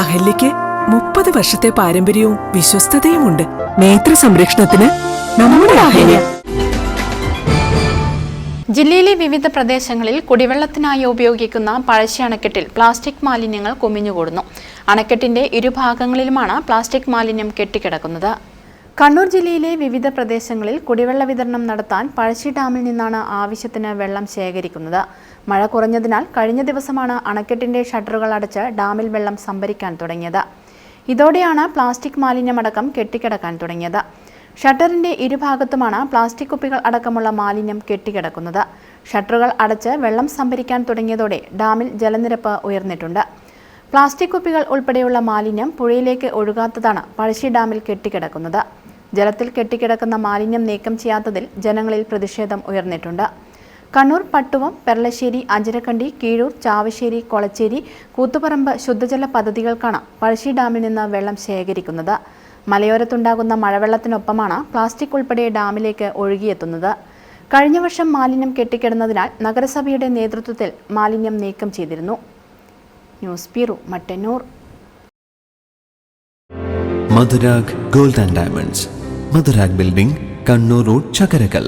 അഹല്യയ്ക്ക് മുപ്പത് വർഷത്തെ പാരമ്പര്യവും വിശ്വസ്തതയുമുണ്ട്. നേത്ര സംരക്ഷണത്തിന് നമ്മുടെ അഹല്യ. ജില്ലയിലെ വിവിധ പ്രദേശങ്ങളിൽ കുടിവെള്ളത്തിനായി ഉപയോഗിക്കുന്ന പഴശ്ശി അണക്കെട്ടിൽ പ്ലാസ്റ്റിക് മാലിന്യങ്ങൾ കുമിഞ്ഞുകൂടുന്നു. അണക്കെട്ടിന്റെ ഇരുഭാഗങ്ങളിലുമാണ് പ്ലാസ്റ്റിക് മാലിന്യം കെട്ടിക്കിടക്കുന്നത്. കണ്ണൂർ ജില്ലയിലെ വിവിധ പ്രദേശങ്ങളിൽ കുടിവെള്ള വിതരണം നടത്താൻ പഴശ്ശി ഡാമിൽ നിന്നാണ് ആവശ്യത്തിന് വെള്ളം ശേഖരിക്കുന്നത്. മഴ കുറഞ്ഞതിനാൽ കഴിഞ്ഞ ദിവസമാണ് അണക്കെട്ടിന്റെ ഷട്ടറുകൾ അടച്ച് ഡാമിൽ വെള്ളം സംഭരിക്കാൻ തുടങ്ങിയത്. ഇതോടെയാണ് പ്ലാസ്റ്റിക് മാലിന്യമടക്കം കെട്ടിക്കിടക്കാൻ തുടങ്ങിയത്. ഷട്ടറിന്റെ ഇരുഭാഗത്തുമാണ് പ്ലാസ്റ്റിക് കുപ്പികൾ അടക്കമുള്ള മാലിന്യം കെട്ടിക്കിടക്കുന്നത്. ഷട്ടറുകൾ അടച്ച് വെള്ളം സംഭരിക്കാൻ തുടങ്ങിയതോടെ ഡാമിൽ ജലനിരപ്പ് ഉയർന്നിട്ടുണ്ട്. പ്ലാസ്റ്റിക് കുപ്പികൾ ഉൾപ്പെടെയുള്ള മാലിന്യം പുഴയിലേക്ക് ഒഴുകാത്തതാണ് പഴശ്ശി ഡാമിൽ കെട്ടിക്കിടക്കുന്നത്. ജലത്തിൽ കെട്ടിക്കിടക്കുന്ന മാലിന്യം നീക്കം ചെയ്യാത്തതിൽ ജനങ്ങളിൽ പ്രതിഷേധം ഉയർന്നിട്ടുണ്ട്. കണ്ണൂർ പട്ടുവം പെർളശ്ശേരി അഞ്ചരക്കണ്ടി കീഴൂർ ചാവശ്ശേരി കൊളച്ചേരി കൂത്തുപറമ്പ് ശുദ്ധജല പദ്ധതികൾക്കാണ് പഴശ്ശി ഡാമിൽ നിന്ന് വെള്ളം ശേഖരിക്കുന്നത്. മലയോരത്തുണ്ടാകുന്ന മഴവെള്ളത്തിനൊപ്പമാണ് പ്ലാസ്റ്റിക് ഉൾപ്പെടെ ഡാമിലേക്ക് ഒഴുകിയെത്തുന്നത്. കഴിഞ്ഞ വർഷം മാലിന്യം കെട്ടിക്കിടന്നതിനാൽ നഗരസഭയുടെ നേതൃത്വത്തിൽ മാലിന്യം നീക്കം ചെയ്തിരുന്നു. News bureau Mattannur. Madhurag gold and diamonds. Madhurag building Kannur road Chakkarakkal.